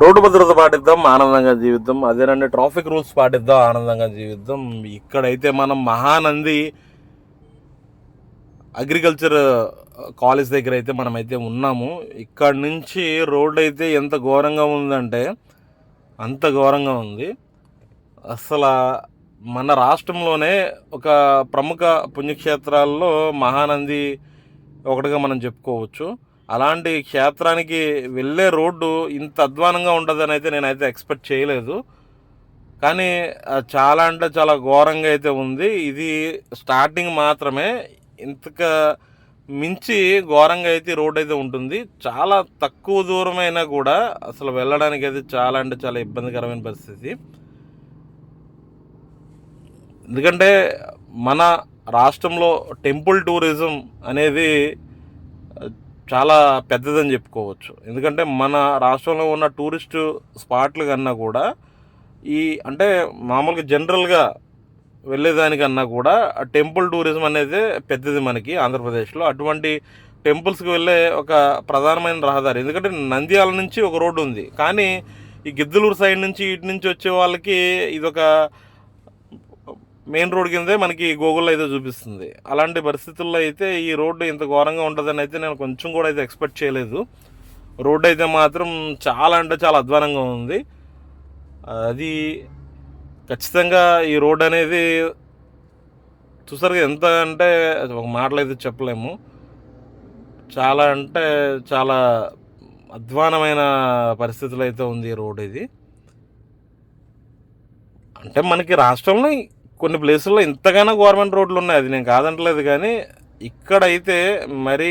Road భద్రత పాటిద్దాం ఆనందంగా జీవిద్దాం. అదేనండి ట్రాఫిక్ రూల్స్ పాటిద్దాం ఆనందంగా జీవిద్దాం. ఇక్కడైతే మనం మహానంది అగ్రికల్చర్ కాలేజ్ దగ్గర అయితే మనమైతే ఉన్నాము. ఇక్కడ నుంచి రోడ్ అయితే ఎంత ఘోరంగా ఉందంటే అంత ఘోరంగా ఉంది. అసలు మన రాష్ట్రంలోనే ఒక ప్రముఖ పుణ్యక్షేత్రాల్లో మహానంది ఒకటిగా మనం చెప్పుకోవచ్చు. అలాంటి క్షేత్రానికి వెళ్ళే రోడ్డు ఇంత అధ్వానంగా ఉంటుందని అయితే నేనైతే ఎక్స్పెక్ట్ చేయలేదు. కానీ చాలా అంటే చాలా ఘోరంగా అయితే ఉంది. ఇది స్టార్టింగ్ మాత్రమే. ఇంతక మించి ఘోరంగా అయితే రోడ్ అయితే ఉంటుంది. చాలా తక్కువ దూరమైనా కూడా అసలు వెళ్ళడానికి అయితే చాలా అంటే చాలా ఇబ్బందికరమైన పరిస్థితి. ఎందుకంటే మన రాష్ట్రంలో టెంపుల్ టూరిజం అనేది చాలా పెద్దదని చెప్పుకోవచ్చు. ఎందుకంటే మన రాష్ట్రంలో ఉన్న టూరిస్ట్ స్పాట్లు కన్నా కూడా ఈ అంటే మామూలుగా జనరల్గా వెళ్ళేదానికన్నా కూడా టెంపుల్ టూరిజం అనేది పెద్దది మనకి ఆంధ్రప్రదేశ్లో. అటువంటి టెంపుల్స్కి వెళ్ళే ఒక ప్రధానమైన రహదారి. ఎందుకంటే నంద్యాల నుంచి ఒక రోడ్డు ఉంది. కానీ ఈ గిద్దలూరు సైడ్ నుంచి ఇటు నుంచి వచ్చే వాళ్ళకి ఇది ఒక మెయిన్ రోడ్ కిందే మనకి గూగుల్లో అయితే చూపిస్తుంది. అలాంటి పరిస్థితుల్లో అయితే ఈ రోడ్డు ఇంత ఘోరంగా ఉంటుందని అయితే నేను కొంచెం కూడా అయితే ఎక్స్పెక్ట్ చేయలేదు. రోడ్డు అయితే మాత్రం చాలా అంటే చాలా అధ్వానంగా ఉంది. అది ఖచ్చితంగా ఈ రోడ్ అనేది చూసారు ఎంత అంటే అది ఒక మాటలు అయితే చెప్పలేము. చాలా అంటే చాలా అధ్వానమైన పరిస్థితులు అయితే ఉంది ఈ రోడ్ ఇది. అంటే మనకి రాష్ట్రంలో కొన్ని ప్లేసుల్లో ఇంతగానో గవర్నమెంట్ రోడ్లు ఉన్నాయి. అది నేను కాదంటలేదు కానీ ఇక్కడైతే మరి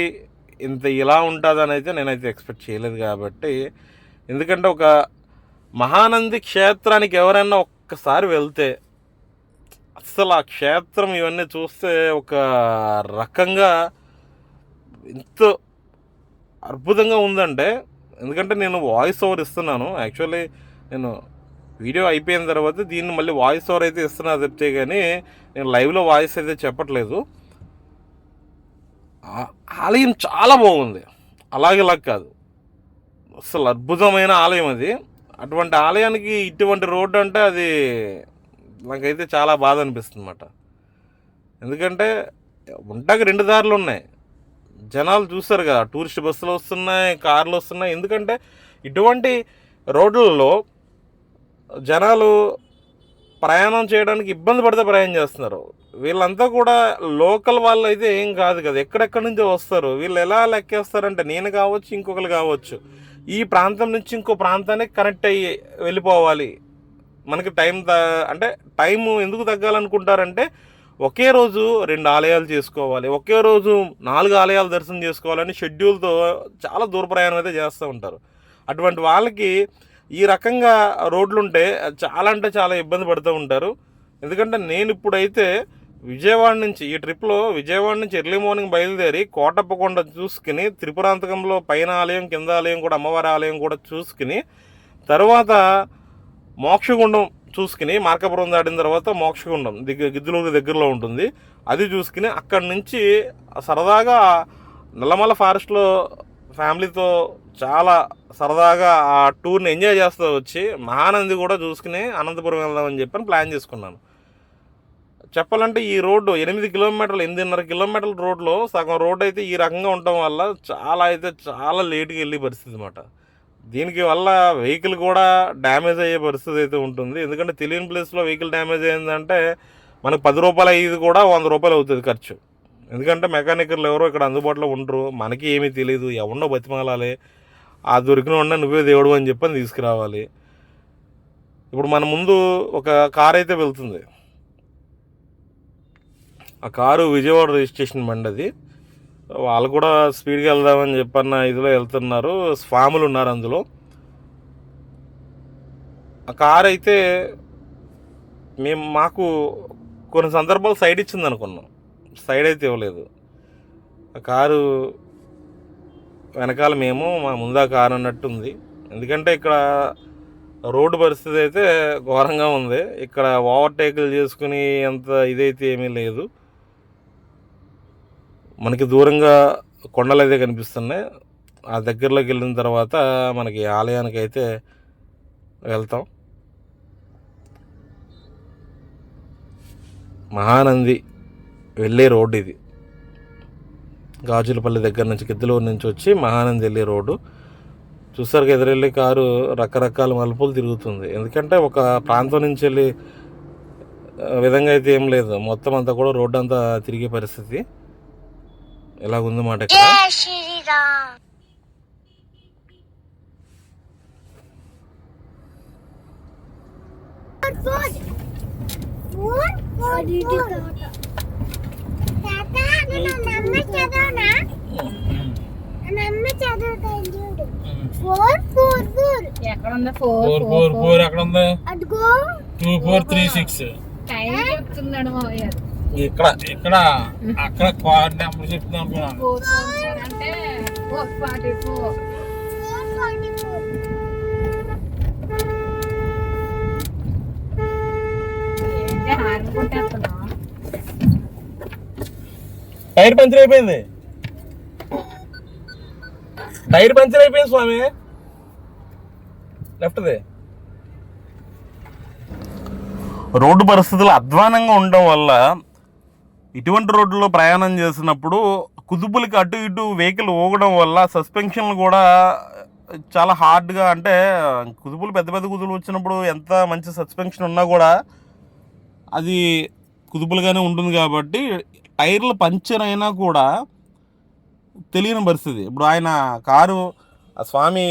ఇంత ఇలా ఉంటుందని అయితే నేనైతే ఎక్స్పెక్ట్ చేయలేదు కాబట్టి. ఎందుకంటే ఒక మహానంది క్షేత్రానికి ఎవరైనా ఒక్కసారి వెళ్తే అసలు ఆ క్షేత్రం ఇవన్నీ చూస్తే ఒక రకంగా ఎంతో అద్భుతంగా ఉందంటే ఎందుకంటే నేను వాయిస్ ఓవర్ ఇస్తున్నాను. యాక్చువల్లీ నేను వీడియో అయిపోయిన తర్వాత దీన్ని మళ్ళీ వాయిస్ ఓవర్ అయితే ఇస్తున్నా చెప్తే కానీ నేను లైవ్లో వాయిస్ అయితే చెప్పట్లేదు. ఆ- ఆలయం చాలా బాగుంది. అలాగేలా కాదు. అసలు అద్భుతమైన ఆలయం అది. అటువంటి ఆలయానికి ఇటువంటి రోడ్డు అంటే అది నాకైతే చాలా బాధ అనిపిస్తుంది అన్నమాట ఎందుకంటే ఉంటాక రెండు దారులు ఉన్నాయి. జనాలు చూస్తారు కదా టూరిస్ట్ బస్సులు వస్తున్నాయి కార్లు వస్తున్నాయి. ఎందుకంటే ఇటువంటి రోడ్లలో జనాలు ప్రయాణం చేయడానికి ఇబ్బంది పడితే ప్రయాణం చేస్తున్నారు. వీళ్ళంతా కూడా లోకల్ వాళ్ళు అయితే ఏం కాదు కదా ఎక్కడెక్కడి నుంచో వస్తారు. వీళ్ళు ఎలా లెక్కేస్తారంటే నేను కావచ్చు ఇంకొకరు కావచ్చు ఈ ప్రాంతం నుంచి ఇంకో ప్రాంతానికి కనెక్ట్ అయ్యి వెళ్ళిపోవాలి. మనకి టైం త అంటే టైం ఎందుకు తగ్గాలనుకుంటారంటే ఒకే రోజు రెండు ఆలయాలు చేసుకోవాలి ఒకే రోజు నాలుగు ఆలయాలు దర్శనం చేసుకోవాలని షెడ్యూల్తో చాలా దూర ప్రయాణం అయితే చేస్తూ ఉంటారు. అటువంటి వాళ్ళకి ఈ రకంగా రోడ్లు ఉంటే చాలా అంటే చాలా ఇబ్బంది పడుతూ ఉంటారు. ఎందుకంటే నేను ఇప్పుడైతే విజయవాడ నుంచి ఈ ట్రిప్లో విజయవాడ నుంచి ఎర్లీ మార్నింగ్ బయలుదేరి కోటప్పకొండ చూసుకుని త్రిపురాంతకంలో పైన ఆలయం కింద ఆలయం కూడా అమ్మవారి ఆలయం కూడా చూసుకుని తర్వాత మోక్షగుండం చూసుకుని మార్కపురం దాటిన తర్వాత మోక్షగుండం దిగ్గ గిద్దలూరు దగ్గరలో ఉంటుంది. అది చూసుకుని అక్కడి నుంచి సరదాగా నల్లమల ఫారెస్ట్లో ఫ్యామిలీతో చాలా సరదాగా ఆ టూర్ని ఎంజాయ్ చేస్తూ వచ్చి మహానంది కూడా చూసుకుని అనంతపురం వెళ్దామని చెప్పని ప్లాన్ చేసుకున్నాను. చెప్పాలంటే ఈ రోడ్డు ఎనిమిది కిలోమీటర్లు ఎనిమిదిన్నర కిలోమీటర్ల రోడ్లో సగం రోడ్డు అయితే ఈ రకంగా ఉండటం వల్ల చాలా అయితే చాలా లేట్గా వెళ్ళే పరిస్థితి అనమాట దీనికి వల్ల వెహికల్ కూడా డ్యామేజ్ అయ్యే పరిస్థితి అయితే ఉంటుంది. ఎందుకంటే తెలియని ప్లేస్లో వెహికల్ డ్యామేజ్ అయిందంటే మనకు పది రూపాయలు అయ్యేది కూడా వంద రూపాయలు అవుతుంది ఖర్చు. ఎందుకంటే మెకానికర్లు ఎవరో ఇక్కడ అందుబాటులో ఉండరు. మనకి ఏమీ తెలియదు ఎవరినో బతిమాలాలి. ఆ దొరికిన వాడిని నువ్వే దేవుడు అని చెప్పని తీసుకురావాలి. ఇప్పుడు మన ముందు ఒక కార్ అయితే వెళ్తుంది. ఆ కారు విజయవాడ రిజిస్ట్రేషన్ బండి అది. వాళ్ళు కూడా స్పీడ్గా వెళ్దామని చెప్పన్న ఇదిలో వెళ్తున్నారు. స్వాములు ఉన్నారు అందులో. ఆ కార్ అయితే మేము మాకు కొన్ని సందర్భాలు సైడ్ ఇచ్చింది అనుకున్నాం. సైడ్ అయితే ఇవ్వలేదు. ఆ కారు వెనకాల మేము మా ముందా కారు అన్నట్టు ఉంది. ఎందుకంటే ఇక్కడ రోడ్డు పరిస్థితి అయితే ఘోరంగా ఉంది. ఇక్కడ ఓవర్టేకులు చేసుకుని అంత ఇదైతే ఏమీ లేదు. మనకి దూరంగా కొండలు అయితే కనిపిస్తున్నాయి. ఆ దగ్గరలోకి వెళ్ళిన తర్వాత మనకి ఆలయానికి అయితే వెళ్తాం. మహానంది వెళ్ళే రోడ్డు ఇది. గాజులపల్లి దగ్గర నుంచి గిద్దలూరు నుంచి వచ్చి మహానంది వెళ్ళే రోడ్డు. చూసారు ఎదురెళ్ళి కారు రకరకాల మలుపులు తిరుగుతుంది. ఎందుకంటే ఒక ప్రాంతం నుంచి వెళ్ళి విధంగా అయితే ఏం లేదు. మొత్తం అంతా కూడా రోడ్డు అంతా తిరిగే పరిస్థితి. ఇలా ఉంది మాట ఇక్కడ? ఫోర్ ఫోర్ ఎక్కడ ఉందా ఫోర్ ఫోర్ ఫోర్ ఫోర్ ఎక్కడ ఉంది two four three six time చెప్తున్నాడు మావయ్య. ఇక్కడ ఇక్కడ. అక్కడ క్వార్ నెంబర్ చెప్తున్నాను అనుకున్నాను. హార్న్ టైర్ పంచర్ అయిపోయింది. టైర్ పంచర్ అయిపోయింది స్వామి. లెఫ్ట్ది. రోడ్డు పరిస్థితులు అధ్వానంగా ఉండడం వల్ల ఇటువంటి రోడ్లలో ప్రయాణం చేసినప్పుడు కుదుపులకి అటు ఇటు వెహికల్ ఊగడం వల్ల సస్పెన్షన్లు కూడా చాలా హార్డ్గా అంటే కుదుపులు పెద్ద పెద్ద కుదుపులు వచ్చినప్పుడు ఎంత మంచి సస్పెన్షన్ ఉన్నా కూడా అది కుదుపులుగానే ఉంటుంది కాబట్టి టైర్లు పంచర్ అయినా కూడా తెలియని పరిస్థితి. ఇప్పుడు ఆయన కారు ఆ స్వామి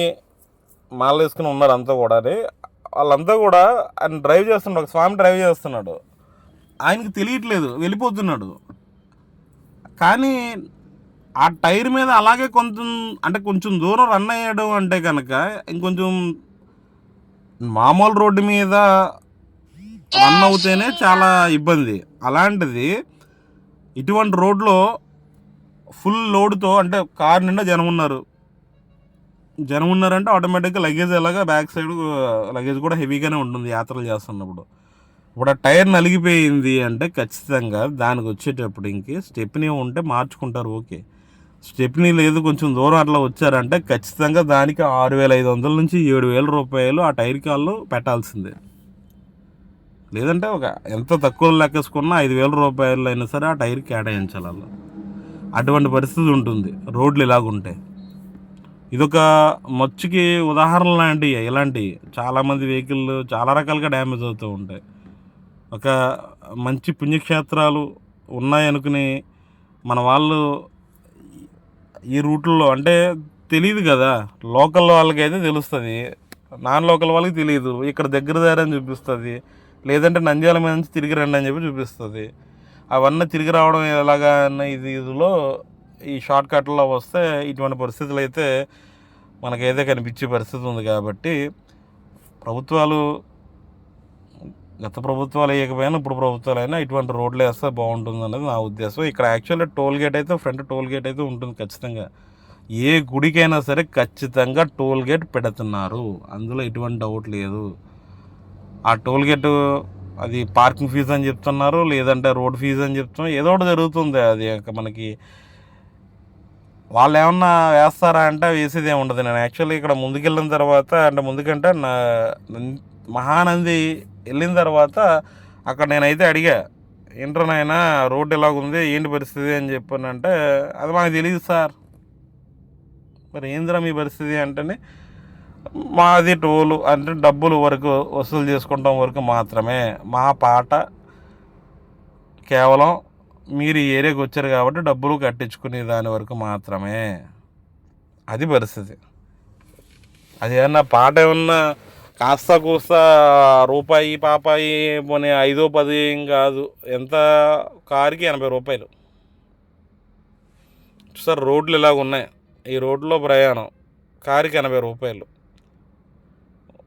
మాల వేసుకుని ఉన్నారు అంతా కూడా. వాళ్ళంతా కూడా ఆయన డ్రైవ్ చేస్తున్నాడు ఒక స్వామి డ్రైవ్ చేస్తున్నాడు. ఆయనకి తెలియట్లేదు వెళ్ళిపోతున్నాడు. కానీ ఆ టైర్ మీద అలాగే కొంచెం అంటే కొంచెం దూరం రన్ అయ్యడం అంటే కనుక ఇంకొంచెం మామూలు రోడ్డు మీద రన్ అవుతేనే చాలా ఇబ్బంది. అలాంటిది ఇటువంటి రోడ్లో ఫుల్ లోడ్తో అంటే కార్ నిండా జనం ఉన్నారు. జనం ఉన్నారంటే ఆటోమేటిక్గా లగేజ్ ఎలాగా బ్యాక్ సైడ్ లగేజ్ కూడా హెవీగానే ఉంటుంది యాత్రలు చేస్తున్నప్పుడు. ఇప్పుడు ఆ టైర్ నలిగిపోయింది అంటే ఖచ్చితంగా దానికి వచ్చేటప్పుడు ఇంక స్టెప్నీ ఉంటే మార్చుకుంటారు ఓకే. స్టెప్నీ లేదు కొంచెం దూరం అట్లా వచ్చారంటే ఖచ్చితంగా దానికి ఆరు వేల ఐదు వందల నుంచి ఏడు వేల రూపాయలు ఆ టైర్ కాళ్ళు పెట్టాల్సిందే. లేదంటే ఒక ఎంత తక్కువ లెక్కేసుకున్నా ఐదు వేల రూపాయలు అయినా సరే ఆ టైర్కి కేటాయించాలి అలా అటువంటి పరిస్థితి ఉంటుంది. రోడ్లు ఇలాగుంటే ఇదొక మచ్చుకి ఉదాహరణ లాంటివి ఇలాంటివి చాలామంది వెహికల్ చాలా రకాలుగా డ్యామేజ్ అవుతూ ఉంటాయి. ఒక మంచి పుణ్యక్షేత్రాలు ఉన్నాయనుకుని మన వాళ్ళు ఈ రూట్లో అంటే తెలియదు కదా. లోకల్ వాళ్ళకి అయితే తెలుస్తుంది. నాన్ లోకల్ వాళ్ళకి తెలియదు. ఇక్కడ దగ్గర దారి అని చూపిస్తుంది. లేదంటే నంద్యాల మీద నుంచి తిరిగి రండి అని చెప్పి చూపిస్తుంది. అవన్నీ తిరిగి రావడం ఎలాగా అన్న ఇది ఇదిలో ఈ షార్ట్ కట్లో వస్తే ఇటువంటి పరిస్థితులు అయితే మనకైతే కనిపించే పరిస్థితి ఉంది కాబట్టి ప్రభుత్వాలు గత ప్రభుత్వాలు వేయకపోయినా ఇప్పుడు ప్రభుత్వాలు అయినా ఇటువంటి రోడ్లు వేస్తే బాగుంటుంది అనేది నా ఉద్దేశం. ఇక్కడ యాక్చువల్లీ టోల్ గేట్ అయితే ఫ్రంట్ టోల్ గేట్ అయితే ఉంటుంది ఖచ్చితంగా. ఏ గుడికైనా సరే ఖచ్చితంగా టోల్ గేట్ పెడుతున్నారు. అందులో ఎటువంటి డౌట్ లేదు. ఆ టోల్ గేట్ అది పార్కింగ్ ఫీజు అని చెప్తున్నారు లేదంటే రోడ్ ఫీజు అని చెప్తున్నారు ఏదో ఒకటి జరుగుతుంది అది మనకి. వాళ్ళు ఏమన్నా వేస్తారా అంటే వేసేది ఏమి ఉండదు. నేను యాక్చువల్లీ ఇక్కడ ముందుకెళ్ళిన తర్వాత అంటే ముందుకంటే నా మహానంది వెళ్ళిన తర్వాత అక్కడ నేనైతే అడిగా ఏంట్రనైనా రోడ్ ఎలాగుంది ఏంటి పరిస్థితి? అని చెప్పానంటే అది మాకు తెలియదు సార్. మరి ఏందిరా మీ పరిస్థితి? అంటేనే మాది టోలు అంటే డబ్బులు వరకు వసూలు చేసుకుంటాం వరకు మాత్రమే. మా పాట కేవలం మీరు ఈ ఏరియాకి వచ్చారు కాబట్టి డబ్బులు కట్టించుకునే దాని వరకు మాత్రమే. అది పరిస్థితి. అది ఏమన్నా పాట ఏమన్నా కాస్త కూస్త రూపాయి పాపాయి పోనీ ఐదో పది ఏం కాదు. ఎంత కారుకి ఎనభై రూపాయలు. సార్ రోడ్లు ఇలాగ ఉన్నాయి ఈ రోడ్లో ప్రయాణం. కారుకి ఎనభై రూపాయలు.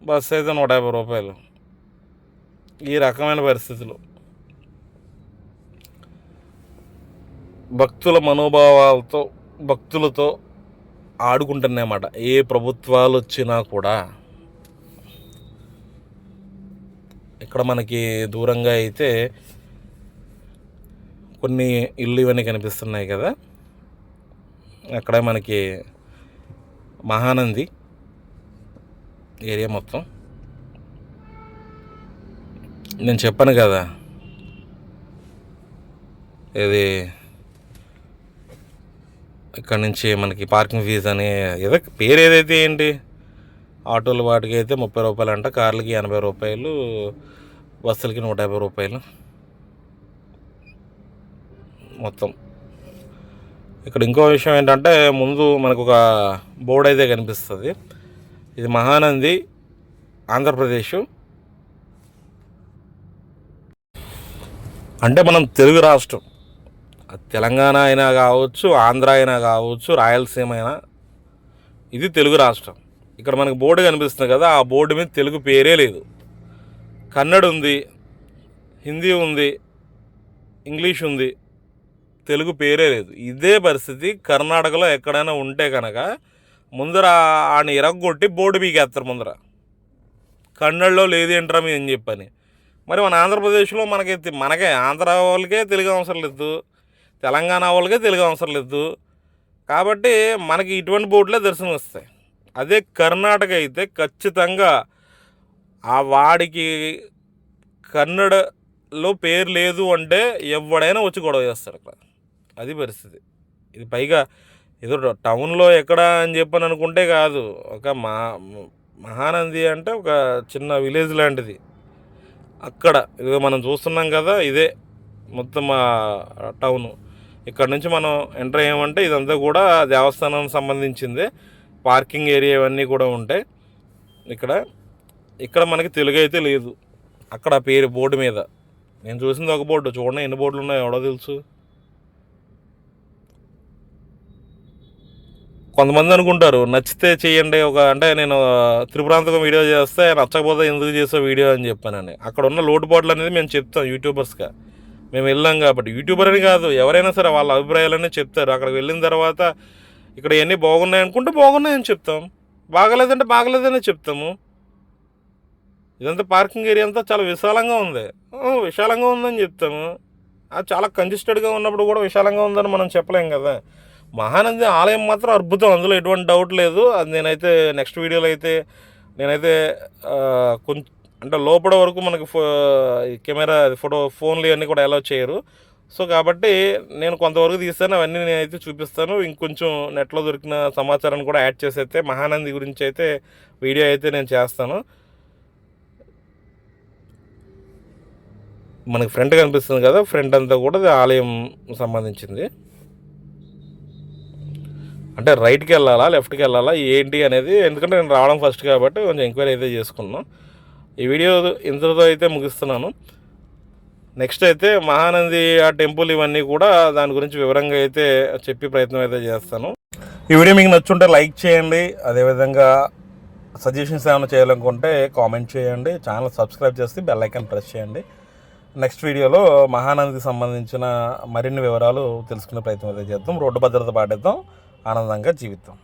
బస్సు అయితే నూట యాభై రూపాయలు. ఈ రకమైన పరిస్థితులు. భక్తుల మనోభావాలతో భక్తులతో ఆడుకుంటున్నాయన్నమాట. ఏ ప్రభుత్వాలు వచ్చినా కూడా. ఇక్కడ మనకి దూరంగా అయితే కొన్ని ఇల్లు ఇవన్నీ కనిపిస్తున్నాయి కదా. అక్కడ మనకి మహానంది ఏరియా మొత్తం. నేను చెప్పాను కదా. ఇది ఇక్కడ నుంచి మనకి పార్కింగ్ ఫీజు అని ఏదో పేరు ఏదైతే ఏంటి? ఆటోలు వాటికి అయితే ముప్పై రూపాయలు అంట కార్లకి ఎనభై రూపాయలు బస్సులకి నూట యాభై రూపాయలు. మొత్తం. ఇక్కడ ఇంకో విషయం ఏంటంటే ముందు మనకు ఒక బోర్డు అయితే కనిపిస్తుంది. ఇది మహానంది ఆంధ్రప్రదేశ్. అంటే మనం తెలుగు రాష్ట్రం. తెలంగాణ అయినా కావచ్చు ఆంధ్ర అయినా కావచ్చు రాయలసీమ అయినా ఇది తెలుగు రాష్ట్రం. ఇక్కడ మనకు బోర్డు కనిపిస్తుంది కదా ఆ బోర్డు మీద తెలుగు పేరే లేదు. కన్నడ ఉంది హిందీ ఉంది ఇంగ్లీష్ ఉంది తెలుగు పేరే లేదు. ఇదే పరిస్థితి కర్ణాటకలో ఎక్కడైనా ఉంటే కనుక ముందర ఆయన ఇరగొట్టి బోర్డు బీకేస్తారు ముందర. కన్నడలో లేదు ఏంట్రా మీ అని చెప్పని. మరి మన ఆంధ్రప్రదేశ్లో మనకి మనకే ఆంధ్ర వాళ్ళకే తెలుగు అవసరం లేదు. తెలంగాణ వాళ్ళకే తెలుగు అవసరం లేదు. కాబట్టి మనకి ఇటువంటి బోర్డులే దర్శనం వస్తాయి. అదే కర్ణాటక అయితే ఖచ్చితంగా ఆ వాడికి కన్నడలో పేరు లేదు అంటే ఎవడైనా వచ్చి గొడవ చేస్తారు అక్కడ. అది పరిస్థితి. ఇది పైగా ఏదో టౌన్లో ఎక్కడ అని చెప్పని అనుకుంటే కాదు. ఒక మా మహానంది అంటే ఒక చిన్న విలేజ్ లాంటిది. అక్కడ ఇదిగో మనం చూస్తున్నాం కదా ఇదే మొత్తం ఆ టౌన్. ఇక్కడ నుంచి మనం ఎంటర్ అయ్యామంటే ఇదంతా కూడా దేవస్థానం సంబంధించిందే. పార్కింగ్ ఏరియా ఇవన్నీ కూడా ఉంటాయి. ఇక్కడ ఇక్కడ మనకి తెలుగు అయితే లేదు. అక్కడ ఆ పేరు బోర్డు మీద. నేను చూసింది ఒక బోర్డు. చూడండి ఎన్ని బోర్డులు ఉన్నాయో ఎవడో తెలుసు. కొంతమంది అనుకుంటారు నచ్చితే చేయండి ఒక అంటే నేను త్రిపురాంతకం వీడియో చేస్తే నచ్చకపోతే ఎందుకు చేసే వీడియో అని చెప్పానండి అక్కడ ఉన్న లోటుపాట్లు అనేది మేము చెప్తాం యూట్యూబర్స్గా మేము వెళ్ళాం కాబట్టి. యూట్యూబర్ అని కాదు ఎవరైనా సరే వాళ్ళ అభిప్రాయాలన్నీ చెప్తారు. అక్కడికి వెళ్ళిన తర్వాత ఇక్కడ ఇవన్నీ బాగున్నాయి అనుకుంటే బాగున్నాయని చెప్తాం. బాగలేదంటే బాగలేదనే చెప్తాము. ఇదంతా పార్కింగ్ ఏరియా అంతా చాలా విశాలంగా ఉంది. విశాలంగా ఉందని చెప్తాము. అది చాలా కంజెస్టెడ్గా ఉన్నప్పుడు కూడా విశాలంగా ఉందని మనం చెప్పలేం కదా. మహానంది ఆలయం మాత్రం అద్భుతం. అందులో ఎటువంటి డౌట్ లేదు. అది నేనైతే నెక్స్ట్ వీడియోలో అయితే నేనైతే కొంచెం అంటే లోపల వరకు మనకి ఫో కెమెరా ఫోటో ఫోన్లు ఇవన్నీ కూడా అలౌ చేయరు. సో కాబట్టి నేను కొంతవరకు తీస్తాను. అవన్నీ నేనైతే చూపిస్తాను. ఇంకొంచెం నెట్లో దొరికిన సమాచారాన్ని కూడా యాడ్ చేసి అయితే మహానంది గురించి అయితే వీడియో అయితే నేను చేస్తాను. మనకి ఫ్రంట్ కనిపిస్తుంది కదా. ఫ్రంట్ అంతా కూడా ఆలయం సంబంధించింది. అంటే రైట్కి వెళ్ళాలా లెఫ్ట్కి వెళ్ళాలా ఏంటి అనేది ఎందుకంటే నేను రావడం ఫస్ట్ కాబట్టి కొంచెం ఎంక్వైరీ అయితే చేసుకున్నాను. ఈ వీడియో ఇంతతో అయితే ముగిస్తున్నాను. నెక్స్ట్ అయితే మహానంది ఆ టెంపుల్ ఇవన్నీ కూడా దాని గురించి వివరంగా అయితే చెప్పి ప్రయత్నం అయితే చేస్తాను. ఈ వీడియో మీకు నచ్చుంటే లైక్ చేయండి అదేవిధంగా సజెషన్స్ ఏమైనా చేయాలనుకుంటే కామెంట్ చేయండి ఛానల్ సబ్స్క్రైబ్ చేసి బెల్ ఐకాన్ ప్రెస్ చేయండి. నెక్స్ట్ వీడియోలో మహానందికి సంబంధించిన మరిన్ని వివరాలు తెలుసుకునే ప్రయత్నం అయితే చేద్దాం. రోడ్డు భద్రత పాటిద్దాం. ఆనందంగా జీవితం